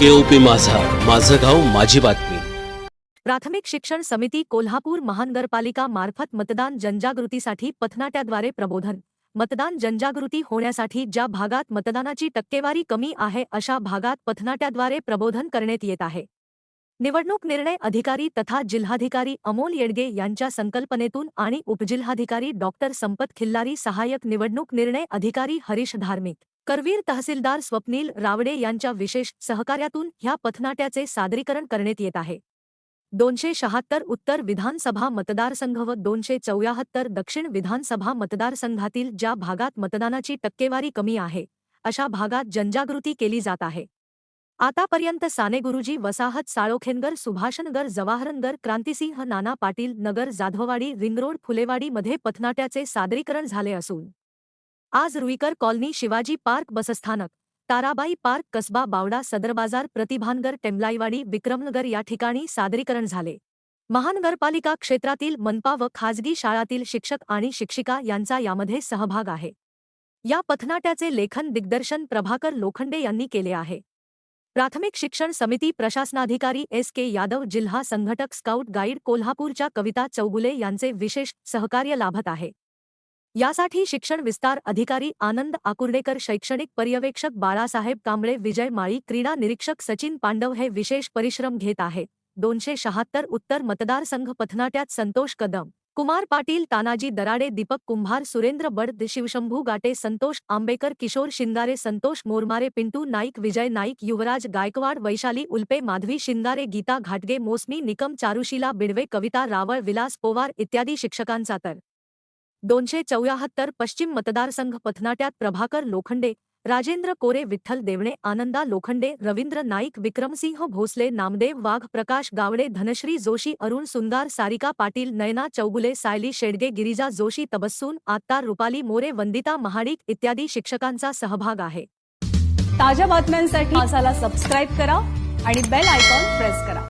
केओपी माझा. माझं गाव माझी बातमी. प्राथमिक शिक्षण समिती कोल्हापूर महानगरपालिका मार्फत मतदान जनजागृतीसाठी पथनाट्याद्वारे प्रबोधन. मतदान जनजागृती होण्यासाठी ज्या भागात मतदानाची टक्केवारी कमी आहे अशा भागात पथनाट्याद्वारे प्रबोधन करण्यात येत आहे. निवडणूक निर्णय अधिकारी तथा जिल्हाधिकारी अमोल येडगे यांच्या संकल्पनेतून आणि उपजिल्हाधिकारी डॉक्टर संपत खिल्लारी सहाय्यक निवडणूक निर्णय अधिकारी हरीश धार्मिक. करवीर तहसीलदार स्वप्नील रावडे यांच्या विशेष सहकार्यातून ह्या पथनाट्याचे सादरीकरण करण्यात येत आहे. दोनशे शहात्तर उत्तर विधानसभा मतदारसंघ व दोनशे चौऱ्याहत्तर दक्षिण विधानसभा मतदारसंघातील ज्या भागात मतदानाची टक्केवारी कमी आहे अशा भागात जनजागृती केली जात आहे. आतापर्यंत सानेगुरुजी वसाहत साळोखेनगर सुभाषनगर जवाहरनगर क्रांतिसिंह नाना पाटील नगर जाधववाडी रिंगरोड फुलेवाडीमध्ये पथनाट्याचे सादरीकरण झाले असून आज रुईकर कॉलनी शिवाजी पार्क बसस्थानक. ताराबाई पार्क कसबा बावडा सदर बाजार प्रतिभानगर टेमलाईवाडी विक्रमनगर या ठिकाणी सादरीकरण झाले. महानगरपालिका क्षेत्रातील मनपा व खाजगी शाळातील शिक्षक आणि शिक्षिका यांचा यामध्ये सहभाग आहे. या पथनाट्याचे लेखन दिग्दर्शन प्रभाकर लोखंडे यांनी केले आहे. प्राथमिक शिक्षण समिती प्रशासनाधिकारी एस के यादव जिल्हा संघटक स्काउट गाईड कोल्हापूरच्या कविता चौगुले यांचे विशेष सहकार्य लाभत आहे. यासाठी शिक्षण विस्तार अधिकारी आनंद आकुर्डेकर शैक्षणिक पर्यवेक्षक बाळासाहेब कांबळे विजय माळी क्रीडा निरीक्षक सचिन पांडव हे विशेष परिश्रम घेत आहेत दोनशे शहात्तर उत्तर मतदारसंघ पथनाट्यात संतोष कदम कुमार पाटील तानाजी दराडे दीपक कुंभार सुरेंद्र बड शिवशंभू गाटे संतोष आंबेकर किशोर शिंगारे संतोष मोरमारे पिंटू नाईक विजय नाईक युवराज गायकवाड वैशाली उल्पे माधवी शिंगारे गीता घाटगे मोसमी निकम चारुशीला बिडवे कविता रावळ विलास पोवार इत्यादी शिक्षकांचा तर दोनशे चौऱ्याहत्तर पश्चिम मतदारसंघ पथनाट्यात प्रभाकर लोखंडे राजेंद्र कोरे विठ्ठल देवणे आनंदा लोखंडे रवींद्र नाईक विक्रमसिंह भोसले नामदेव वाघ प्रकाश गावडे धनश्री जोशी अरुण सुंदार सारिका पाटील नयना चौगुले सायली शेडगे गिरिजा जोशी तबस्सून आत्तार रुपाली मोरे वंदिता महाडिक इत्यादी शिक्षकांचा सहभाग आहे. ताज्या बातम्यांसाठी सबस्क्राईब करा आणि बेल आयकॉन प्रेस करा.